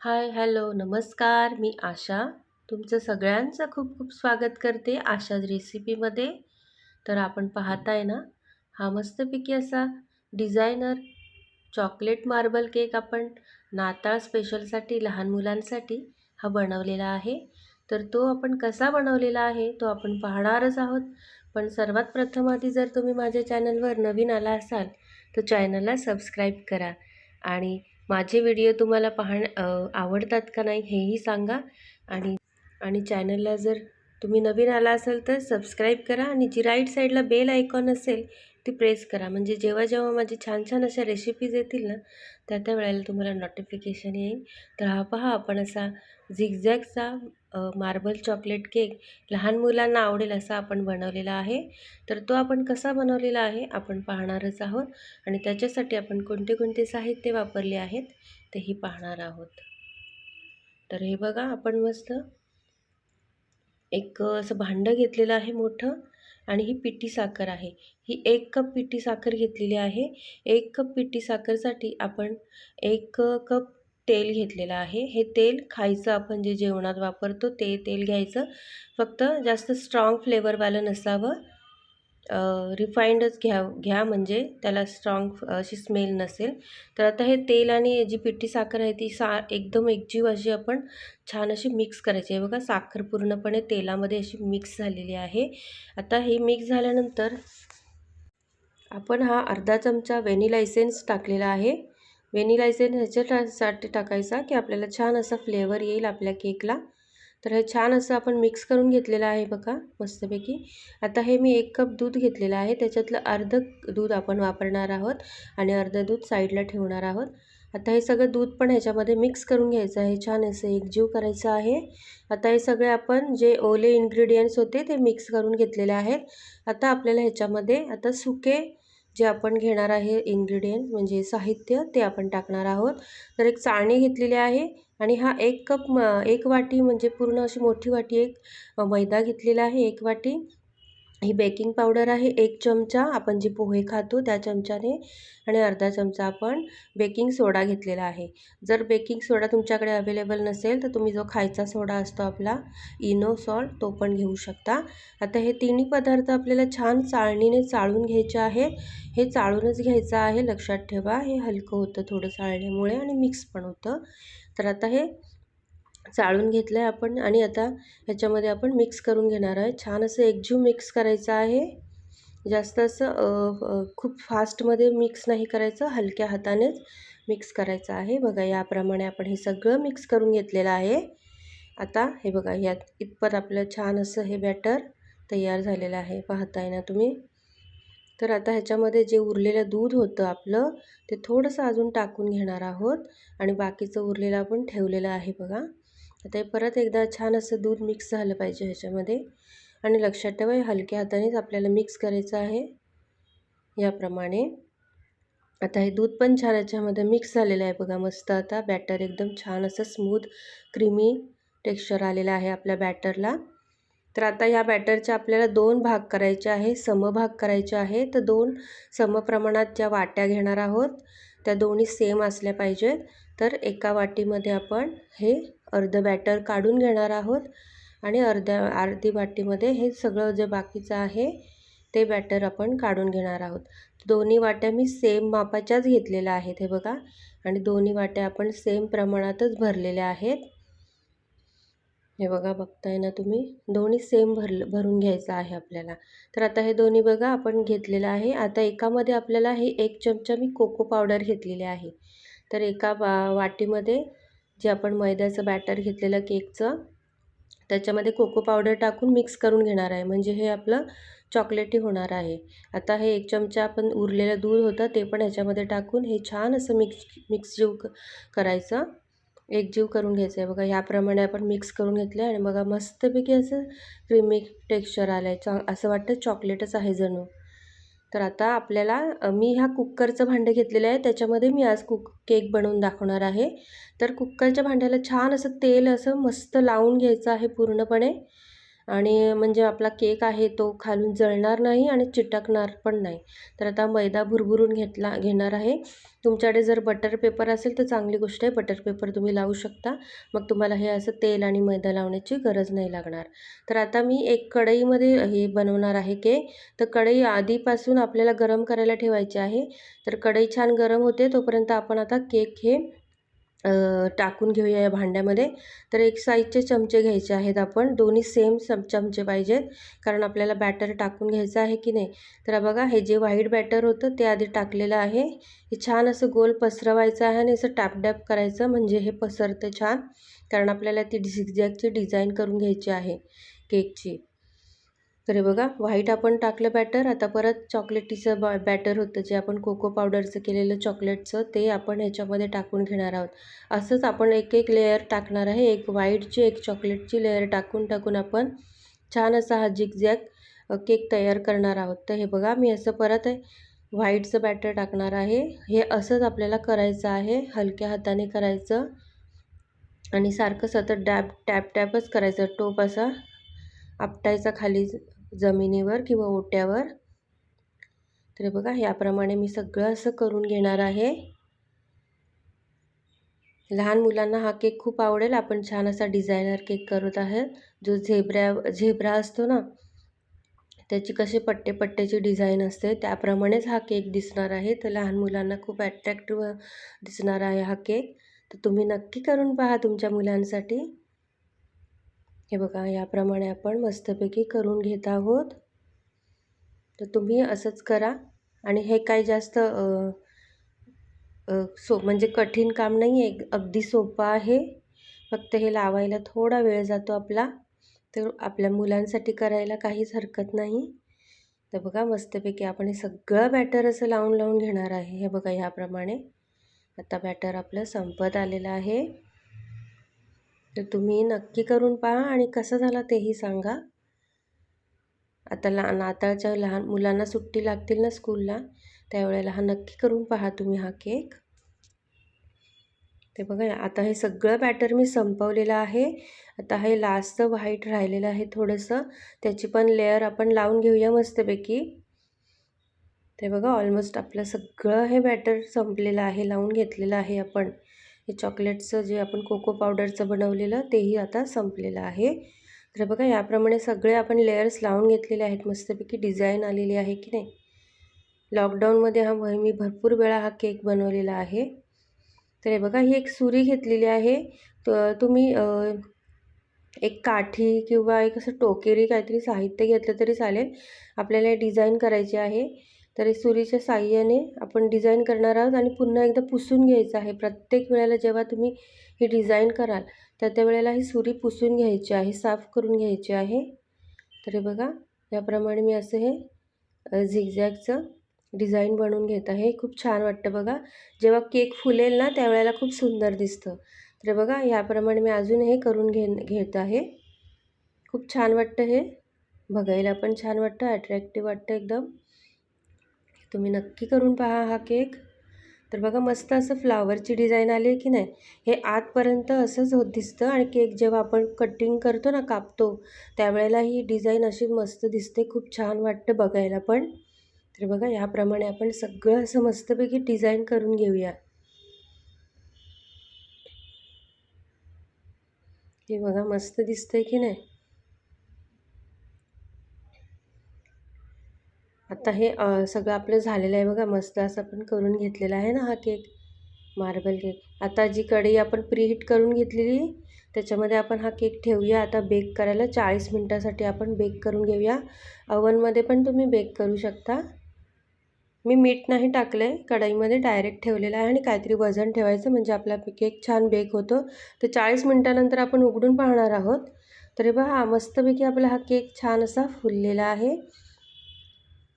Hi hello नमस्कार मी आशा. तुमचं सगळ्यांचं खूप खूप स्वागत करते आशा रेसिपीमध्ये. तर आपण पाहताय ना हा मस्तपैकी असा डिझायनर चॉकलेट मार्बल केक आपण नाताळ स्पेशलसाठी लहान मुलांसाठी हा बनवलेला आहे. तर तो आपण कसा बनवलेला आहे तो आपण पाहणारच आहोत. पण सर्वात प्रथम आधी जर तुम्ही माझ्या चॅनलवर नवीन आला असाल तर चॅनलला सबस्क्राईब करा. आणि माझे व्हिडिओ तुम्हाला पाहण आवडतात का नाही हेही सांगा. आणि आणि चॅनलला जर तुम्ही नवीन आला असाल तर सबस्क्राईब करा आणि जी राईट साईडला बेल आयकॉन असेल ती प्रेस करा. म्हणजे जेव्हा जेव्हा माझी छान छान अशा रेसिपीज येतील ना त्या त्या वेळेला तुम्हाला नोटिफिकेशन येईल. तर हा पहा आपण असा झिगझॅगचा मार्बल चॉकलेट केक लहान मुलांना आवडेल असा आपण बनवलेला आहे. तर तो आपण कसा बनवलेला आहे आपण पाहणारच आहोत आणि त्याच्यासाठी आपण कोणते कोणते साहित्य वापरले आहेत तेही पाहणार आहोत. तर हे बघा आपण मस्त एक असं भांडं घेतलेलं आहे मोठं आणि ही पिठी साखर आहे. ही एक कप पिठी साखर घेतलेली आहे. एक कप पिठी साखरसाठी आपण एक कप तेल घेतलेलं आहे. हे तेल खायचं आपण जे जेवणात वापरतो ते तेल घ्यायचं. फक्त जास्त स्ट्रॉंग फ्लेवरवालं नसावं. रिफाईंडच घ्या घ्या म्हणजे त्याला स्ट्रॉंग अशी स्मेल नसेल. तर आता हे तेल आणि जी पिठी साखर आहे ती सा एकदम एकजीव अशी आपण छान अशी मिक्स करायची आहे. बघा साखर पूर्णपणे तेलामध्ये अशी मिक्स झालेली आहे. आता हे मिक्स झाल्यानंतर आपण हा अर्धा चमचा व्हॅनिला इसेन्स टाकलेला आहे. व्हॅनिला इसेन्स ह्याच्यासाठी टाकायचा की आपल्याला छान असा फ्लेवर येईल आपल्या केकला. तर हे छान असं आपण मिक्स करून घेतलेलं आहे बघा मस्तपैकी. आता हे मी एक कप दूध घेतलेलं आहे. त्याच्यातलं अर्ध दूध आपण वापरणार आहोत आणि अर्ध दूध साईडला ठेवणार आहोत. आता हे सगळं दूध पण ह्याच्यामध्ये मिक्स करून घ्यायचं आहे. छान असं एकजीव करायचं आहे. आता हे सगळे आपण जे ओले इन्ग्रेडियंट्स होते ते मिक्स करून घेतलेले आहेत. आता आपल्याला ह्याच्यामध्ये आता सुके जे आपण घेणार आहे इन्ग्रेडियंट म्हणजे साहित्य ते आपण टाकणार आहोत. तर एक चाळणी घेतलेली आहे आणि हा एक कप म एक वाटी म्हणजे पूर्ण अशी मोठी वाटी एक मैदा घेतलेला आहे एक वाटी. ही बेकिंग पावडर आहे एक चमचा आपण जे पोहे खातो त्या चमच्याने आणि अर्धा चमचा आपण बेकिंग सोडा घेतलेला आहे. जर बेकिंग सोडा तुमच्याकडे अवेलेबल नसेल तर तुम्ही जो खायचा सोडा असतो आपला इनो सॉल्ट तो पण घेऊ शकता. आता हे तिन्ही पदार्थ आपल्याला छान चाळणीने चाळून घ्यायचे आहे. हे चाळूनच घ्यायचं आहे लक्षात ठेवा. हे हलकं होतं थोडं चाळण्यामुळे आणि मिक्स पण होतं. तर आता हे चाळून घेतलं आहे आपण आणि आता ह्याच्यामध्ये आपण मिक्स करून घेणार आहे. छान असं एकजीव मिक्स करायचं आहे. जास्त असं खूप फास्टमध्ये मिक्स नाही करायचं. हलक्या हातानेच मिक्स करायचं आहे. बघा याप्रमाणे आपण हे सगळं मिक्स करून घेतलेलं आहे. आता हे बघा यात इतपत आपलं छान असं हे बॅटर तयार झालेलं आहे. पाहताय ना तुम्ही? तर आता ह्याच्यामध्ये जे उरलेलं दूध होतं आपलं ते थोडंसं अजून टाकून घेणार आहोत. आणि बाकीचं उरलेलं आपण ठेवलेलं आहे बघा. आता हे परत एकदा छान असं दूध मिक्स झालं पाहिजे ह्याच्यामध्ये. आणि लक्षात ठेवा हे हलक्या हातानेच आपल्याला मिक्स करायचं आहे. याप्रमाणे. आता हे दूध पण छान याच्यामध्ये मिक्स झालेलं आहे बघा मस्त. आता बॅटर एकदम छान असं स्मूथ क्रीमी टेक्स्चर आलेलं आहे आपल्या बॅटरला तर आता या बॅटरचे आपल्याला दोन भाग करायचे आहे समभाग करायचे आहे. तर दोन समप्रमाणात ज्या वाट्या घेणार आहोत त्या दोन्ही सेम असल्या पाहिजेत. तर एका वाटीमध्ये आपण हे अर्धं बॅटर काढून घेणार आहोत आणि अर्ध्या अर्धी वाटीमध्ये हे सगळं जे बाकीचं आहे ते बॅटर आपण काढून घेणार आहोत. दोन्ही वाट्या मी सेम मापाच्याच घेतलेल्या आहेत हे बघा. आणि दोन्ही वाट्या आपण सेम प्रमाणातच भरलेल्या आहेत. हे बघा बघताय ना तुम्ही? दोन्ही सेम भर भरून घ्यायचं आहे आपल्याला. तर आता हे दोन्ही बघा आपण घेतलेलं आहे. आता एकामध्ये आपल्याला हे एक चमचा मी कोको पावडर घेतलेली आहे. तर एका बा वाटीमध्ये जे आपण मैद्याचं बॅटर घेतलेलं केकचं त्याच्यामध्ये कोको पावडर टाकून मिक्स करून घेणार आहे. म्हणजे हे आपलं चॉकलेटी होणार आहे. आता हे एक चमचा आपण उरलेलं दूध होतं ते पण ह्याच्यामध्ये टाकून हे छान असं मिक्स मिक्स जीव करायचं. एकजीव करून घ्यायचं आहे. बघा ह्याप्रमाणे आपण मिक्स करून घेतलं आहे आणि बघा मस्तपैकी असं क्रीमी टेक्स्चर आलं आहे चा असं वाटतं चॉकलेटच आहे जणू. तर आता आपल्याला मी ह्या कुक्करचं भांडं घेतलेलं आहे. त्याच्यामध्ये मी आज कुक केक बनवून दाखवणार आहे. तर कुक्करच्या भांड्याला छान असं तेल असं मस्त लावून घ्यायचं आहे पूर्णपणे. आणि म्हणजे आपला केक आहे तो खालून जळणार नाही आणि चिटकणार पण नाही. तर आता मैदा भुरभुरून घेतला घेणार आहे. तुमच्याकडे जर बटर पेपर असेल तर चांगली गोष्ट आहे. बटर पेपर तुम्ही लावू शकता. मग तुम्हाला हे असं तेल आणि मैदा लावण्याची गरज नाही लागणार. तर आता मी एक कढईमध्ये हे बनवणार आहे केक. तर कढई आधीपासून आपल्याला गरम करायला ठेवायची आहे. तर कढई छान गरम होते तोपर्यंत आपण आता केक हे टाकून घेऊया या भांड्यामध्ये. तर एक साईजचे चमचे घ्यायचे आहेत आपण. दोन्ही सेम सम चमचे पाहिजेत. कारण आपल्याला बॅटर टाकून घ्यायचं आहे की नाही? तर बघा हे जे व्हाईट बॅटर होतं ते आधी टाकलेलं आहे. हे छान असं गोल पसरवायचं आहे आणि असं टॅपडॅप करायचं म्हणजे हे पसरतं छान. कारण आपल्याला ती झिगझॅगची डिझाईन करून घ्यायची आहे केकची. तर हे बघा व्हाईट आपण टाकलं बॅटर आता परत चॉकलेटीचं बॅ बॅटर होतं जे आपण कोको पावडरचं केलेलं चॉकलेटचं ते आपण ह्याच्यामध्ये टाकून घेणार आहोत. असंच आपण एक एक लेअर टाकणार आहे. एक व्हाईटची एक चॉकलेटची लेअर टाकून टाकून आपण छान असा हा झिगझॅग केक तयार करणार आहोत. तर हे बघा मी असं परत व्हाईटचं बॅटर टाकणार आहे. हे असंच आपल्याला करायचं आहे. हलक्या हाताने करायचं. आणि सारखं सतत डॅब टॅप टॅपच करायचं. टोप असा आपटायचा खाली जमिनीवर किंवा ओट्यावर. तर बघा याप्रमाणे मी सगळं असं करून घेणार आहे. लहान मुलांना हा केक खूप आवडेल. आपण छान असा डिझायनर केक करत आहे जो झेब्रा झेब्रा असतो ना त्याची कशी पट्टे पट्ट्याची डिझाईन असते त्याप्रमाणेच हा केक दिसणार आहे. तर लहान मुलांना खूप ॲट्रॅक्टिव्ह दिसणार आहे हा केक. तर तुम्ही नक्की करून पहा तुमच्या मुलांसाठी. हे बघा याप्रमाणे आपण मस्तपैकी करून घेत आहोत. तर तुम्ही असंच करा. आणि हे काही जास्त सो म्हणजे कठीण काम नाही आहे. अगदी सोपं आहे. फक्त हे लावायला थोडा वेळ जातो आपला. तर आपल्या मुलांसाठी करायला काहीच हरकत नाही. तर बघा मस्तपैकी आपण हे सगळं बॅटर असं लावून लावून घेणार आहे. हे बघा ह्याप्रमाणे आता बॅटर आपलं संपत आलेलं आहे. तर तुम्ही नक्की करून पहा आणि कसं झालं तेही सांगा. आता ला नाताळच्या लहान मुलांना सुट्टी लागतील ना स्कूलला त्यावेळेला हा नक्की करून पहा तुम्ही हा केक. ते बघा आता हे सगळं बॅटर मी संपवलेलं आहे. आता हे लास्टचं व्हाईट राहिलेलं आहे थोडंसं. त्याची पण लेअर आपण लावून घेऊया मस्तपैकी. ते बघा ऑलमोस्ट आपलं सगळं हे बॅटर संपलेलं आहे लावून घेतलेलं आहे आपण. हे चॉकलेटचं जे आपण कोको पावडरचं बनवलेलं तेही आता संपलेलं आहे. तर बघा याप्रमाणे सगळे आपण लेयर्स लावून घेतलेले आहेत. मस्तपैकी डिझाईन आलेली आहे की नाही? लॉकडाऊनमध्ये हा मी भरपूर वेळा हा केक बनवलेला आहे. तर हे बघा ही एक सुरी घेतलेली आहे. तुम्ही एक काठी किंवा एक असं टोकेरी काहीतरी साहित्य घेतलं तरी चालेल. आपल्याला डिझाईन करायची आहे. तर सुरीच्या साह्याने आपण डिझाईन करणार आहोत आणि पुन्हा एकदा पुसून घ्यायचं आहे. प्रत्येक वेळेला जेव्हा तुम्ही ही डिझाईन कराल तर त्या वेळेला ही सुरी पुसून घ्यायची आहे साफ करून घ्यायची आहे. तर हे बघा याप्रमाणे मी असं हे झिगझॅगचं डिझाईन बनवून घेत आहे. खूप छान वाटतं बघा. जेव्हा केक फुलेल ना त्यावेळेला खूप सुंदर दिसतं. तर बघा याप्रमाणे मी अजून हे करून घे घेत आहे. खूप छान वाटतं हे. बघायला पण छान वाटतं अट्रॅक्टिव्ह वाटतं एकदम. तुम्ही नक्की करून पहा हा केक. तर बघा मस्त असं फ्लावरची डिझाईन आली आहे की नाही? हे आतपर्यंत असंच होत दिसतं आणि केक जेव्हा आपण कटिंग करतो ना कापतो त्यावेळेला ही डिझाईन अशी मस्त दिसते. खूप छान वाटतं बघायला पण. तर बघा याप्रमाणे आपण सगळं असं मस्तपैकी डिझाईन करून घेऊया. हे बघा मस्त दिसतंय की नाही? आता हे सगळं आपलं झालेलं आहे बघा. मस्त असं आपण करून घेतलेला आहे ना हा केक. Marble cake. आता जी कढई आपण प्रीहीट करून घेतलेली त्याच्यामध्ये आपण हा केक ठेवूया. आता बेक करायला चाळीस मिनटासाठी आपण बेक करून घेऊया. अवनमध्ये पण तुम्ही बेक करू शकता. मी मीठ नाही टाकलं आहे कढईमध्ये डायरेक्ट ठेवलेलं आहे आणि काहीतरी वजन ठेवायचं म्हणजे आपला केक छान बेक होतो. तर चाळीस मिनटानंतर आपण उघडून पाहणार आहोत. तरी बघा मस्तपैकी आपला हा केक छान असा फुललेला आहे.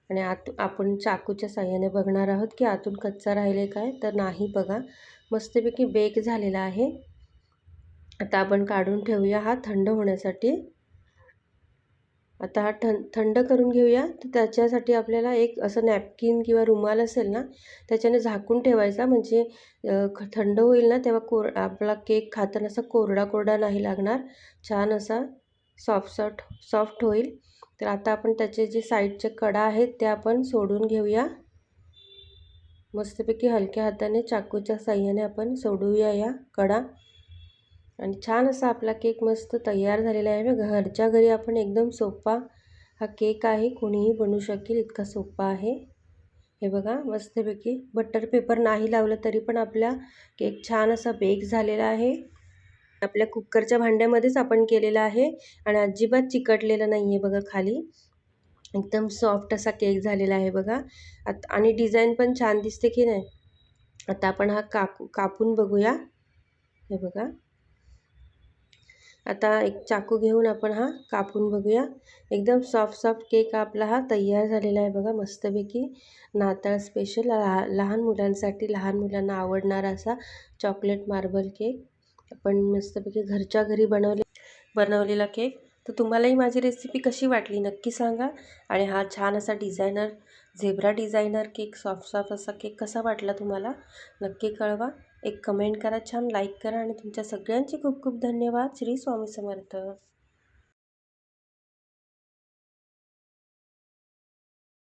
आणि आत आपण चाकूच्या साह्याने बघणार आहोत की आतून कच्चा राहिले काय? तर नाही बघा. मस्तपैकी बेक झालेला आहे. आता आपण काढून ठेवूया हा थंड होण्यासाठी. आता हा थं थंड करून घेऊया. तर त्याच्यासाठी आपल्याला एक असं नॅपकिन किंवा रुमाल असेल ना त्याच्याने झाकून ठेवायचा. म्हणजे थंड होईल ना तेव्हा कोर आपला केक खाताना असा कोरडा कोरडा नाही लागणार. छान असा सॉफ्ट सॉफ्ट सॉफ्ट होईल. तर आता आपण त्याचे जे साईडचे कडा आहेत ते आपण सोडून घेऊया. मस्तपैकी हलक्या हाताने चाकूच्या साह्याने आपण सोडूया या कडा. आणि छान असा आपला केक मस्त तयार झालेला आहे. घरच्या घरी आपण एकदम सोपा हा केक आहे. कोणीही बनवू शकेल इतका सोपा आहे. हे बघा मस्तपैकी बटर पेपर नाही लावलं तरी पण आपला केक छान असा बेक झालेला आहे. आपल्या कुकरच्या भांड्यामध्येच आपण केलेला आहे आणि अजिबात चिकटलेला नाही आहे बघा खाली. एकदम सॉफ्ट असा केक झालेला आहे बघा. आता आणि डिझाईन पण छान दिसते की नाही? आता आपण हा काकू कापून बघूया. हे बघा. आता एक चाकू घेऊन आपण हा कापून बघूया. एकदम सॉफ्ट सॉफ्ट केक आपला हा तयार झालेला आहे बघा मस्तपैकी. नाताळ स्पेशल लहान मुलांसाठी लहान मुलांना आवडणारा असा चॉकलेट मार्बल केक आपण मस्तपैकी घरच्या घरी बनवले बनवलेला केक. तर तुम्हालाही माझी रेसिपी कशी वाटली नक्की सांगा. आणि हा छान असा designer zebra designer cake soft soft असा केक कसा वाटला तुम्हाला नक्की कळवा. एक कमेंट करा छान लाईक करा. आणि तुमच्या सगळ्यांचे खूप खूप धन्यवाद. श्री स्वामी समर्थ.